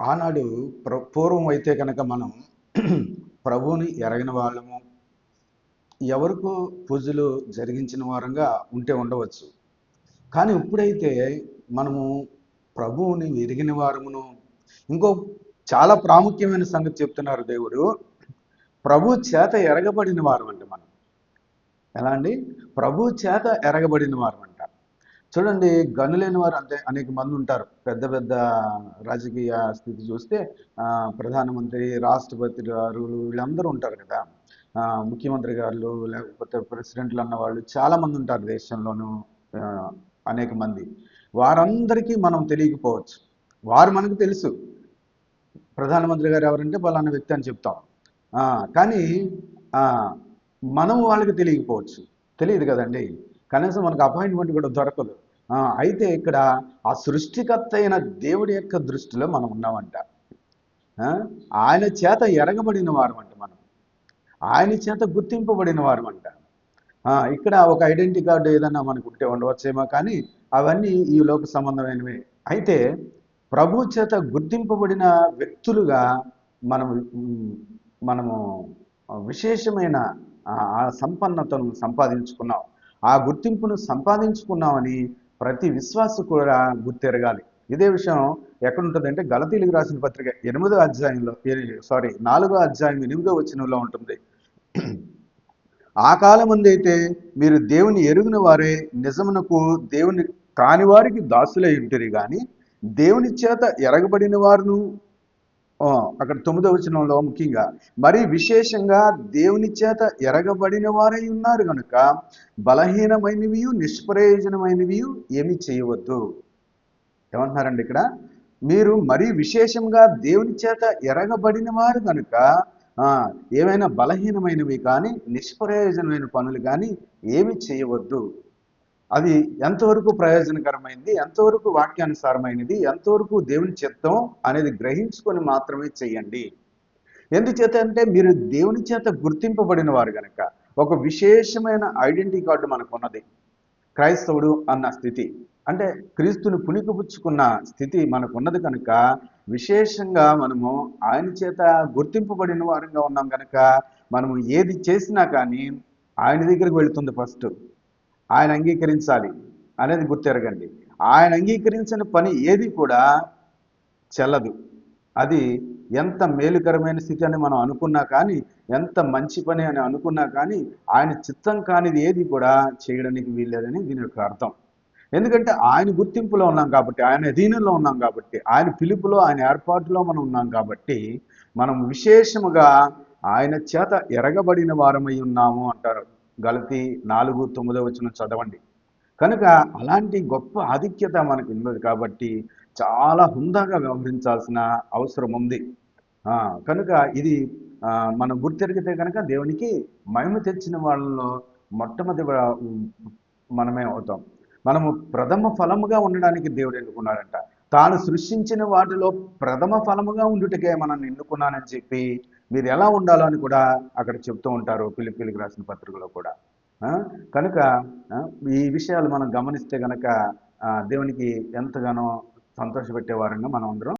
ఆనాడు ప్ర పూర్వం అయితే కనుక మనం ప్రభువుని ఎరగిన వాళ్ళము ఎవరికో పూజలు జరిగించిన వారంగా ఉంటే ఉండవచ్చు. కానీ ఇప్పుడైతే మనము ప్రభువుని ఎరిగిన వారమును ఇంకో చాలా ప్రాముఖ్యమైన సంగతి చెప్తున్నారు దేవుడు. ప్రభు చేత ఎరగబడిన వారు అండి మనం. ఎలా అండి? ప్రభు చేత ఎరగబడిన వారు చూడండి చూడండి గనులేని వారు అంతే అనేక మంది ఉంటారు. పెద్ద పెద్ద రాజకీయ స్థితి చూస్తే ప్రధానమంత్రి రాష్ట్రపతి గారు వీళ్ళందరూ ఉంటారు కదా. ముఖ్యమంత్రి గారు లేకపోతే ప్రెసిడెంట్లు అన్న వాళ్ళు చాలామంది ఉంటారు దేశంలోనూ అనేక మంది. వారందరికీ మనం తెలియకపోవచ్చు. వారు మనకు తెలుసు. ప్రధానమంత్రి గారు ఎవరంటే పలానా వ్యక్తి అని చెప్తాం. కానీ మనం వాళ్ళకి తెలియకపోవచ్చు. తెలియదు కదండి. కనీసం మనకు అపాయింట్మెంట్ కూడా దొరకదు. అయితే ఇక్కడ ఆ సృష్టికర్త అయిన దేవుడి యొక్క దృష్టిలో మనం ఉన్నామంట. ఆయన చేత ఎరగబడిన వారు అంట మనం. ఆయన చేత గుర్తింపబడిన వారు అంట ఇక్కడ ఒక ఐడెంటిటీ కార్డు ఏదన్నా మనకు ఉంటే ఉండవచ్చేమో కానీ అవన్నీ ఈ లోక సంబంధమైనవి. అయితే ప్రభు చేత గుర్తింపబడిన వ్యక్తులుగా మనం మనము విశేషమైన ఆ సంపన్నతను సంపాదించుకున్నాం. ఆ గుర్తింపును సంపాదించుకున్నామని ప్రతి విశ్వాసు కూడా గుర్తెరగాలి. ఇదే విషయం ఎక్కడ ఉంటుందంటే గలతీలకు రాసిన పత్రిక ఎనిమిదో అధ్యాయంలో సారీ నాలుగో అధ్యాయం ఎనిమిదో వచనంలో ఉంటుంది. ఆ కాలమందైతే మీరు దేవుని ఎరుగున వారే నిజమునకు దేవుని కాని వారికి దాసులై ఉంటుంది కానీ దేవుని చేత ఎరగబడిన వారును అక్కడ తొమ్మిదవ వచనంలో ముఖ్యంగా మరి విశేషంగా దేవుని చేత ఎరగబడిన వారై ఉన్నారు కనుక బలహీనమైనవి నిష్ప్రయోజనమైనవి ఏమి చేయవద్దు. ఏమంటున్నారండి ఇక్కడ? మీరు మరీ విశేషంగా దేవుని చేత ఎరగబడిన వారు కనుక ఏమైనా బలహీనమైనవి కానీ నిష్ప్రయోజనమైన పనులు కానీ ఏమి చేయవద్దు. అది ఎంతవరకు ప్రయోజనకరమైనది ఎంతవరకు వాక్యానుసారమైనది ఎంతవరకు దేవుని చిత్తం అనేది గ్రహించుకొని మాత్రమే చేయండి. ఎందుచేత అంటే మీరు దేవుని చేత గుర్తింపబడిన వారు కనుక ఒక విశేషమైన ఐడెంటిటీ కార్డు మనకు ఉన్నది క్రైస్తవుడు అన్న స్థితి. అంటే క్రీస్తుని పుణికిపుచ్చుకున్న స్థితి మనకు ఉన్నది కనుక విశేషంగా మనము ఆయన చేత గుర్తింపబడిన వారంగా ఉన్నాం కనుక మనము ఏది చేసినా కానీ ఆయన దగ్గరికి వెళుతుంది ఫస్ట్. ఆయన అంగీకరించాలి అనేది గుర్తెరగండి. ఆయన అంగీకరించిన పని ఏది కూడా చెల్లదు. అది ఎంత మేలుకరమైన స్థితి అని మనం అనుకున్నా కానీ ఎంత మంచి పని అని అనుకున్నా కానీ ఆయన చిత్తం కానిది ఏది కూడా చేయడానికి వీల్లేదని దీని యొక్క అర్థం. ఎందుకంటే ఆయన గుర్తింపులో ఉన్నాం కాబట్టి ఆయన అధీనంలో ఉన్నాం కాబట్టి ఆయన పిలుపులో ఆయన ఏర్పాటులో మనం ఉన్నాం కాబట్టి మనం విశేషముగా ఆయన చేత ఎరగబడిన వారమై ఉన్నాము అంటారు. గలతి నాలుగు తొమ్మిదో వచ్చిన చదవండి. కనుక అలాంటి గొప్ప ఆధిక్యత మనకు ఉన్నది కాబట్టి చాలా హుందాగా వ్యవహరించాల్సిన అవసరం ఉంది. కనుక ఇది మనం గుర్తెరిగితే కనుక దేవునికి మహిమ తెచ్చిన వాళ్ళలో మొట్టమొదటి మనమే అవుతాం. మనము ప్రథమ ఫలముగా ఉండడానికి దేవుడు ఎన్నుకున్నాడంట. తాను సృష్టించిన వాటిలో ప్రథమ ఫలముగా ఉండుటకే మనం ఎన్నుకున్నానని చెప్పి మీరు ఎలా ఉండాలో అని కూడా అక్కడ చెప్తూ ఉంటారు పిలిపిలికి రాసిన పత్రికలో కూడా. కనుక ఈ విషయాలు మనం గమనిస్తే కనుక దేవునికి ఎంతగానో సంతోషపెట్టేవారంగా మనం అందరం